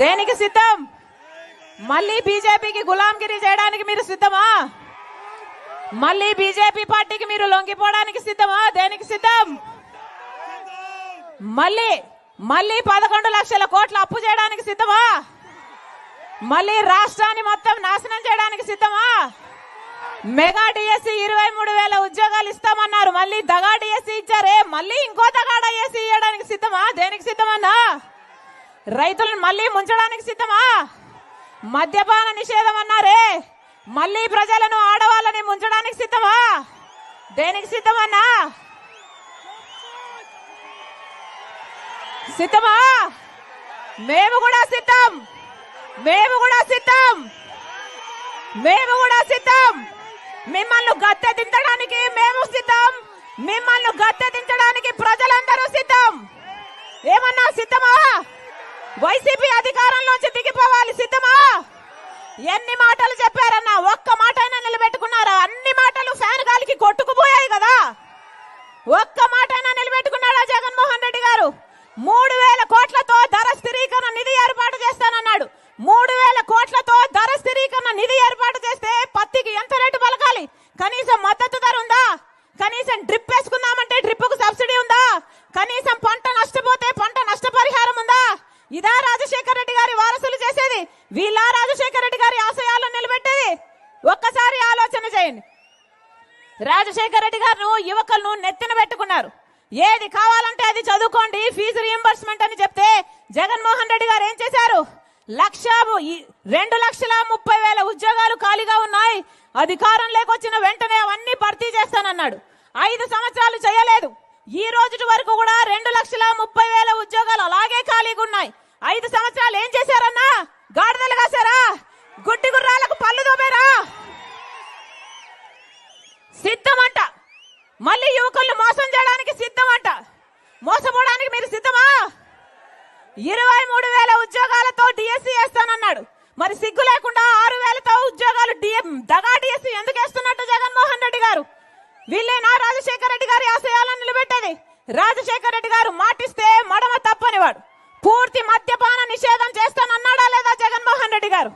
దేనికి సిద్ధం? మళ్ళీ బీజేపీకి గులాంగిరి చేయడానికి మీరు సిద్ధమా? మళ్ళీ బీజేపీ పార్టీకి మీరు లొంగిపోవడానికి సిద్ధమా? దేనికి సిద్ధం? మళ్ళీ మళ్ళీ పదకొండు లక్షల కోట్లు అప్పు చేయడానికి సిద్ధమా? మళ్ళీ రాష్ట్రాన్ని మొత్తం నాశనం చేయడానికి సిద్ధమా? మెగా డిఎస్సి ఇరవై మూడు వేల ఉద్యోగాలు ఇస్తామన్నారు. మళ్ళీ దగా డిఎస్సి ఇచ్చారే. మళ్ళీ ఇంకో దగా డిఎస్సి ఇవ్వడానికి సిద్ధమా? దేనికి సిద్ధమన్నా? రైతులను మళ్ళీ ముంచడానికి సిద్ధమా? మద్యపాన నిషేధం అన్నారే. మళ్ళీ ప్రజలను ఆడవాళ్ళని ముంచడానికి సిద్ధమా? దేనికి సిద్ధమన్నా? సిద్ధమా? మేము కూడా సిద్ధం. మేము కూడా సిద్ధం. మేము కూడా సిద్ధం. మిమ్మల్ని గద్దె దించడానికి మేము సిద్ధం. మిమ్మల్ని గద్దె దించడానికి ప్రజలందరూ సిద్ధం. ఏమన్నా సిద్ధమా? వైసీపీ అధికారంలోంచి దిగిపోవాలి సిద్ధమా? ఎన్ని మాటలు చెప్పారన్నా ఒక్క మాట అయినా నిలబెట్టుకున్నారా? అన్ని మాటలు ఫ్యాన్ గాలికి కొట్టుకుపోయాయి కదా. ఒక్క మాట అయినా నిలబెట్టుకున్నాడా జగన్మోహన్ రెడ్డి గారు? మూడు వీళ్ళ రాజశేఖర రెడ్డి గారి ఆశయాలను నిలబెట్టేది. ఒక్కసారి ఆలోచన చేయండి. రాజశేఖర రెడ్డి గారు యువకులను నెత్తిన పెట్టుకున్నారు. ఏది కావాలంటే అది చదువుకోండి ఫీజు రియంబర్స్మెంట్ అని చెప్తే జగన్మోహన్ రెడ్డి గారు ఏం చేశారు? లక్ష రెండు లక్షల ముప్పై వేల ఉద్యోగాలు ఖాళీగా ఉన్నాయి. అధికారం లేకొచ్చిన వెంటనే అవన్నీ భర్తీ చేస్తానన్నాడు. ఐదు సంవత్సరాలు చేయలేదు. ఈ రోజు వరకు కూడా రెండు లక్షల ముప్పై వేల ఉద్యోగాలు అలాగే ఖాళీగా ఉన్నాయి. ఐదు సంవత్సరాలు ఏం చేశారన్నా? గాడిదలు కాసారా గుడ్డి గుర్రాలకు పళ్ళు దోబారా సిద్ధమంట. మళ్ళీ యువకులను మోసం చేయడానికి సిద్ధమంట. మోసపోవడానికి మీరు సిద్ధమా? ఇరవై మూడు వేల ఉద్యోగాలతో డిఎస్సి వేస్తానన్నాడు. మరి సిగ్గు లేకుండా ఆరు వేలతో ఉద్యోగాలు డిఎం దగా డిఎస్సి ఎందుకు వేస్తున్నట్టు జగన్మోహన్ రెడ్డి గారు? వీళ్ళేనా రాజశేఖర రెడ్డి గారి ఆశయాలను నిలబెట్టేది. రాజశేఖర రెడ్డి గారు మాటిస్తే మడమ తప్పనివాడు. పూర్తి మద్యపాన నిషేధం చేస్తానన్నాడా లేదా జగన్మోహన్ రెడ్డి గారు?